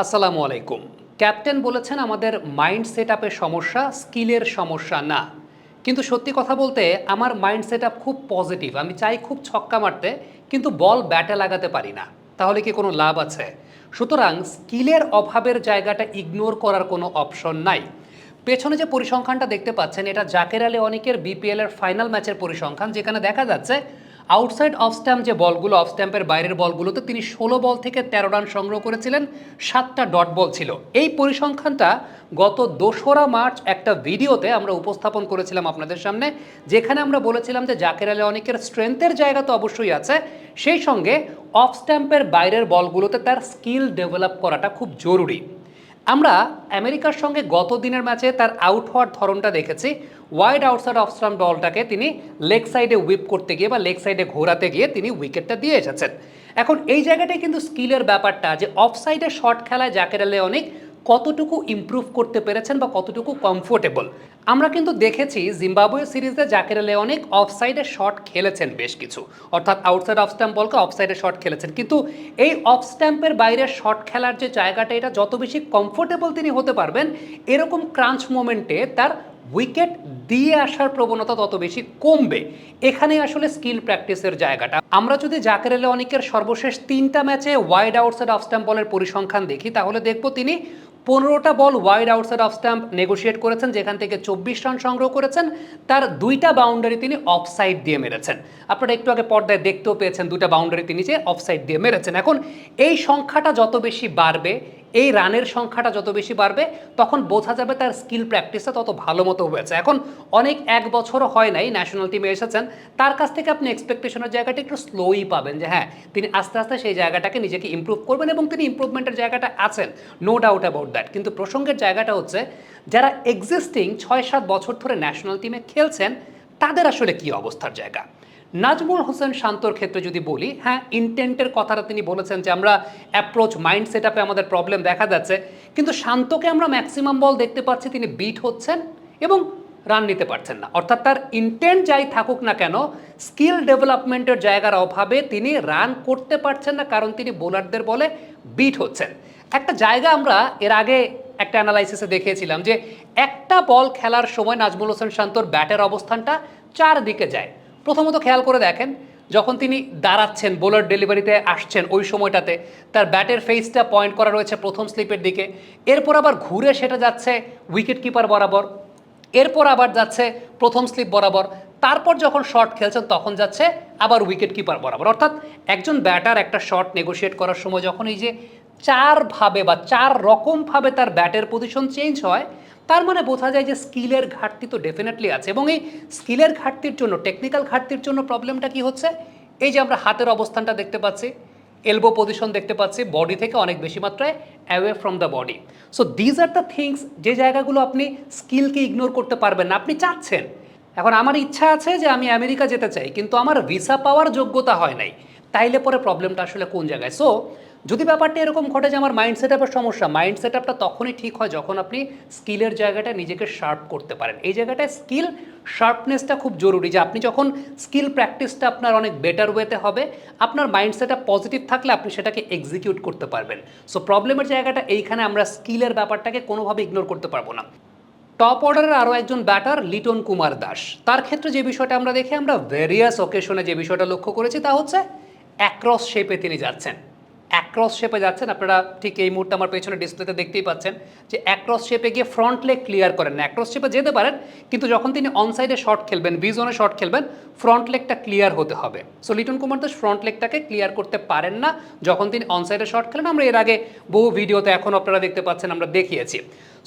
আসসালামু আলাইকুম। ক্যাপ্টেন বলেছেন আমাদের মাইন্ড সেট সমস্যা, স্কিলের সমস্যা না। কিন্তু সত্যি কথা বলতে আমার মাইন্ড সেট খুব পজিটিভ। আমি চাই খুব ছক্কা মারতে, কিন্তু বল ব্যাটে লাগাতে পারি না। তাহলে কি কোনো লাভ আছে? সুতরাং স্কিলের অভাবের জায়গাটা ইগনোর করার কোনো অপশন নাই। পেছনে যে পরিসংখ্যানটা দেখতে পাচ্ছেন, এটা জাকের আলী অনেকের বিপিএল এর ফাইনাল ম্যাচের পরিসংখ্যান, যেখানে দেখা যাচ্ছে আউটসাইড অফ স্ট্যাম্প যে বলগুলো অফ স্ট্যাম্পের বাইরের বলগুলোতে তিনি ষোলো বল থেকে তেরো রান সংগ্রহ করেছিলেন, সাতটা ডট বল ছিল। এই পরিসংখ্যানটা গত দোসরা মার্চ একটা ভিডিওতে আমরা উপস্থাপন করেছিলাম আপনাদের সামনে, যেখানে আমরা বলেছিলাম যে জাকের আলী অনেকের স্ট্রেংথের জায়গা তো অবশ্যই আছে। সেই সঙ্গে অফ স্ট্যাম্পের বাইরের বলগুলোতে তার স্কিল ডেভেলপ করাটা খুব জরুরি। আমরা আমেরিকার সঙ্গে গত দিনের ম্যাচে তার আউট হওয়ার ধরনটা দেখেছি। ওয়াইড আউটসাইড অফ স্টাম্প বলটাকে তিনি লেগ সাইডে উইপ করতে গিয়ে বা লেগ সাইডে ঘোরাতে গিয়ে তিনি উইকেটটা দিয়ে এসেছেন। এখন এই জায়গাটায় কিন্তু স্কিলের ব্যাপারটা যে অফ সাইডে শর্ট খেলায় জাকের আলে অনেক কতটুকু ইমপ্রুভ করতে পেরেছেন বা কতটুকু কমফোর্টেবল আমরা কিন্তু দেখেছি জিম্বাবুয়ে সিরিজে জাকের আলী অনেক অফ সাইডে শট খেলেছেন বেশ কিছু। অর্থাৎ আউটসাইড অফ স্ট্যাম্প বলকে অফ সাইডে শট খেলেছেন। কিন্তু এই অফ স্ট্যাম্পের বাইরে শট খেলার যে জায়গাটা, এটা যত বেশি কমফোর্টেবল তিনি হতে পারবেন, এরকম ক্রাঞ্চ মোমেন্টে তার উইকেট দিয়ে আসার প্রবণতা তত বেশি কমবে। এখানে আসলে স্কিল প্র্যাকটিসের জায়গাটা। আমরা যদি জাকের আলী অনেকের সর্বশেষ তিনটা ম্যাচে ওয়াইড আউটসাইড অফ স্ট্যাম্প বলের পরিসংখ্যান দেখি, তাহলে দেখব তিনি পনেরোটা ball wide outside off stump negotiate করেছেন, যেখান থেকে চব্বিশ রান সংগ্রহ করেছেন। তার দুইটা বাউন্ডারি তিনি অফ সাইড দিয়ে মেরেছেন। আপনারা একটু আগে পর্দায় দেখতেও পেয়েছেন দুইটা বাউন্ডারি তিনি যে অফ সাইড দিয়ে মেরেছেন। এখন এই সংখ্যাটা যত বেশি বাড়বে, এই রানের সংখ্যাটা যত বেশি বাড়বে, তখন বোঝা যাবে তার স্কিল প্র্যাকটিসটা তত ভালো মতো হয়েছে। এখন অনেক এক বছরও হয় নাই ন্যাশনাল টিমে এসেছেন। তার কাছ থেকে আপনি এক্সপেকটেশনের জায়গাটা একটু স্লোই পাবেন যে হ্যাঁ তিনি আস্তে আস্তে সেই জায়গাটাকে নিজেকে ইমপ্রুভ করবেন এবং তিনি ইমপ্রুভমেন্টের জায়গাটা আছেন। No doubt about that. কিন্তু প্রসঙ্গের জায়গাটা হচ্ছে, যারা এক্সিস্টিং ছয় সাত বছর ধরে ন্যাশনাল টিমে খেলছেন, তাদের আসলে কি অবস্থার জায়গা? নাজমুল হোসেন শান্তর ক্ষেত্রে যদি বলি হ্যাঁ ইন্টেন্টের কথাটা তিনি বলেছেন যে আমরা অ্যাপ্রোচ মাইন্ড সেট আমাদের প্রবলেম দেখা যাচ্ছে, কিন্তু শান্তকে আমরা ম্যাক্সিমাম বল দেখতে পাচ্ছি, তিনি বিট হচ্ছেন এবং রান নিতে পারছেন না। অর্থাৎ তার ইন্টেন্ট যাই থাকুক না কেন স্কিল ডেভেলপমেন্টের জায়গার অভাবে তিনি রান করতে পারছেন না, কারণ তিনি বোলারদের বলে বিট হচ্ছেন। একটা জায়গা আমরা এর আগে একটা অ্যানালাইসিসে দেখিয়েছিলাম যে একটা বল খেলার সময় নাজমুল হোসেন শান্তর ব্যাটের অবস্থানটা চারদিকে যায়। প্রথমত খেয়াল করে দেখেন, যখন তিনি দাঁড়াচ্ছেন বোলার ডেলিভারিতে আসছেন ওই সময়টাতে, তার ব্যাটের ফেসটা পয়েন্ট করা রয়েছে প্রথম স্লিপের দিকে। এরপর আবার ঘুরে সেটা যাচ্ছে উইকেট কিপার বরাবর। এরপর আবার যাচ্ছে প্রথম স্লিপ বরাবর। তারপর যখন শট খেলছেন, তখন যাচ্ছে আবার উইকেট কিপার বরাবর। অর্থাৎ একজন ব্যাটার একটা শট নেগোশিয়েট করার সময় যখন এই যে চারভাবে বা চার রকমভাবে তার ব্যাটের পজিশন চেঞ্জ হয়, তার মানে বোঝা যায় যে স্কিলের ঘাটতি তো ডেফিনেটলি আছে এবং এই স্কিলের ঘাটতির জন্য টেকনিক্যাল ঘাটতির জন্য প্রবলেমটা কি হচ্ছে? এই যে আমরা হাতের অবস্থানটা দেখতে পাচ্ছি এলবো পজিশন দেখতে পাচ্ছি বডি থেকে অনেক বেশি মাত্রায় away from the body so these are the things যে জায়গাগুলো আপনি স্কিলকে ইগনোর করতে পারবেন না, আপনি চাচ্ছেন। এখন আমার ইচ্ছা আছে যে আমি আমেরিকা যেতে চাই, কিন্তু আমার ভিসা পাওয়ার যোগ্যতা হয় নাই, তাইলে পরে প্রবলেমটা আসলে কোন জায়গায়? সো যদি ব্যাপারটা এরকম ঘটে যে আমার মাইন্ড সেট সমস্যা মাইন্ড সেট আপটা তখনই ঠিক হয় যখন আপনি স্কিলের জায়গাটা নিজেকে শার্প করতে পারেন। এই জায়গাটায় স্কিল শার্পনেসটা খুব জরুরি যে আপনি যখন স্কিল প্র্যাকটিসটা আপনার অনেক বেটার ওয়েতে হবে, আপনার মাইন্ড সেট পজিটিভ থাকলে আপনি সেটাকে এক্সিকিউট করতে পারবেন। সো প্রবলেমের জায়গাটা এইখানে আমরা স্কিলের ব্যাপারটাকে কোনোভাবে ইগনোর করতে পারব না। টপ অর্ডারের আরও একজন ব্যাটার লিটন কুমার দাস। তার ক্ষেত্রে যে বিষয়টা আমরা দেখি, আমরা ভেরিয়াস ওকেশনে যে বিষয়টা লক্ষ্য করেছি, তা হচ্ছে অ্যাক্রস শেপে তিনি যাচ্ছেন। অ্যাক্রস শেপে যাচ্ছেন, আপনারা ঠিক এই মুহূর্তে আমার পেছনে ডিসপ্লেতে দেখতেই পাচ্ছেন যে অ্যাক্রস শেপে গিয়ে ফ্রন্ট লেগ ক্লিয়ার করেন অ্যাক্রস শেপে যেতে পারেন, কিন্তু যখন তিনি অনসাইডে শট খেলবেন বি জোনে শট খেলবেন ফ্রন্ট লেগটা ক্লিয়ার হতে হবে। সো লিটন কুমার দাস ফ্রন্ট লেগটাকে ক্লিয়ার করতে পারেন না, যখন তিনি অনসাইডে শট খেলেন। আমরা এর আগে বহু ভিডিওতে এখন আপনারা দেখতে পাচ্ছেন, আমরা দেখিয়েছি।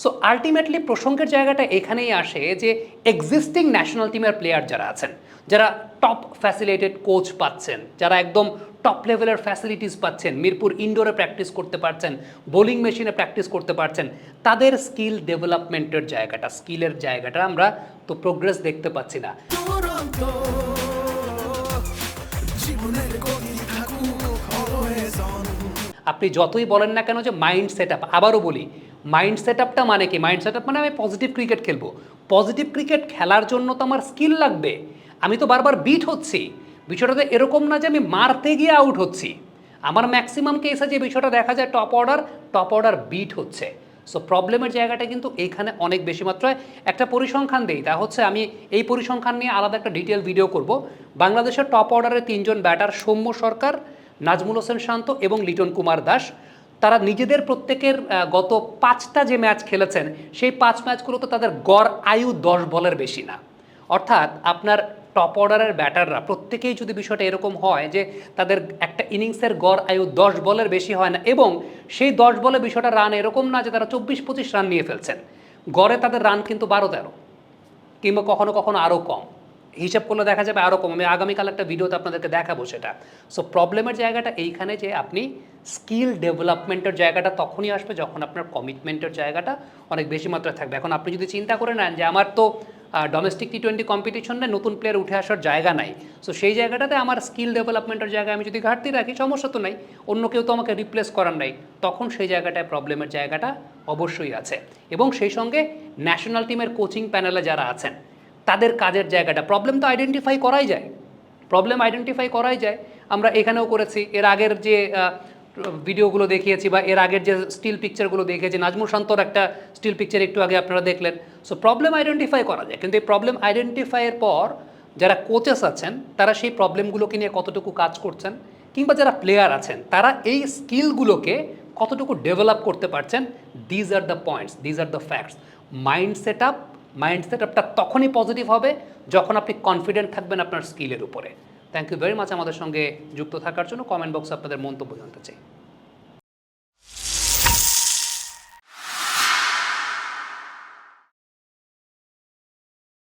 সো আলটিমেটলি প্রসঙ্গের জায়গাটা এখানেই আসে যে এক্সিস্টিং ন্যাশনাল টিমের প্লেয়ার যারা আছেন, যারা টপ ফ্যাসিলিটেড কোচ পাচ্ছেন, যারা একদম টপ লেভেলের ফ্যাসিলিটিস পাচ্ছেন। মিরপুর ইনডোরে প্র্যাকটিস করতে পারছেন বোলিং মেশিনে প্র্যাকটিস করতে পারছেন। তাদের স্কিল ডেভেলপমেন্টের জায়গাটা স্কিলের জায়গাটা আমরা তো প্রোগ্রেস দেখতে পাচ্ছি না। আপনি যতই বলেন না কেন যে মাইন্ড সেট আপ আবারও বলি মাইন্ড সেট আপটা মানে কি? মাইন্ড সেট আপ মানে আমি পজিটিভ ক্রিকেট খেলব। পজিটিভ ক্রিকেট খেলার জন্য তো আমার স্কিল লাগবে। আমি তো বারবার বিট হচ্ছি। বিষয়টা তো এরকম না যে আমি মারতে গিয়ে আউট হচ্ছি। আমার ম্যাক্সিমাম কেসে যে বিষয়টা দেখা যায় top order top order beat হচ্ছে। সো প্রবলেমের জায়গাটা কিন্তু এইখানে অনেক বেশি মাত্রায়। একটা পরিসংখ্যান দেই, তা হচ্ছে আমি এই পরিসংখ্যান নিয়ে আলাদা একটা ডিটেল ভিডিও করব। বাংলাদেশের টপ অর্ডারে তিনজন ব্যাটার সৌম্য সরকার, নাজমুল হোসেন শান্ত এবং লিটন কুমার দাস। তারা নিজেদের প্রত্যেকের গত পাঁচটা যে ম্যাচ খেলেছেন, সেই পাঁচ ম্যাচগুলোতে তাদের গড় আয়ু দশ বলের বেশি না। অর্থাৎ আপনার টপ অর্ডারের ব্যাটাররা প্রত্যেকেই যদি বিষয়টা এরকম হয় যে তাদের একটা ইনিংসের গড় আয়ু দশ বলের বেশি হয় না এবং সেই দশ বলে বিষয়টা রান এরকম না যে তারা চব্বিশ পঁচিশ রান নিয়ে ফেলছেন। গড়ে তাদের রান কিন্তু বারো তেরো কিংবা কখনো কখনো আরও কম। হিসাব করলে দেখা যাবে আরও কম। আমি আগামীকাল একটা ভিডিওতে আপনাদেরকে দেখাবো সেটা। সো প্রবলেমের জায়গাটা এইখানে যে আপনি স্কিল ডেভেলপমেন্টের জায়গাটা তখনই আসবে যখন আপনার কমিটমেন্টের জায়গাটা অনেক বেশি মাত্রায় থাকবে। এখন আপনি যদি চিন্তা করে নেন যে আমার তো ডোমেস্টিক টি টোয়েন্টি কম্পিটিশনে নতুন প্লেয়ার উঠে আসার জায়গা নাই। সো সেই জায়গাটাতে আমার স্কিল ডেভেলপমেন্টের জায়গায় আমি যদি ঘাটতি রাখি, সমস্যা তো নাই, অন্য কেউ তো আমাকে রিপ্লেস করার নাই, তখন সেই জায়গাটায় প্রবলেমের জায়গাটা অবশ্যই আছে। এবং সেই সঙ্গে ন্যাশনাল টিমের কোচিং প্যানেলে যারা আছেন, তাদের কাজের জায়গাটা প্রবলেম তো আইডেন্টিফাই করাই যায়। প্রবলেম আইডেন্টিফাই করাই যায়। আমরা এখানেও করেছি, এর আগের যে ভিডিওগুলো দেখিয়েছি বা এর আগের যে স্টিল পিকচারগুলো দেখিয়েছি নাজমুল শান্তর একটা স্টিল পিকচার একটু আগে আপনারা দেখলেন। সো প্রবলেম আইডেন্টিফাই করা যায়। কিন্তু এই প্রবলেম আইডেন্টিফাইয়ের পর যারা কোচেস আছেন, তারা সেই প্রবলেমগুলোকে নিয়ে কতটুকু কাজ করছেন কিংবা যারা প্লেয়ার আছেন, তারা এই স্কিলগুলোকে কতটুকু ডেভেলপ করতে পারছেন these are the points these are the facts mind set up mind set আপটা তখনই পজিটিভ হবে যখন আপনি কনফিডেন্ট থাকবেন আপনার স্কিলের উপরে। থ্যাংক ইউ ভেরি মাচ আমাদের সঙ্গে যুক্ত থাকার জন্য কমেন্ট বক্সে আপনাদের মন্তব্য জানতে চাই।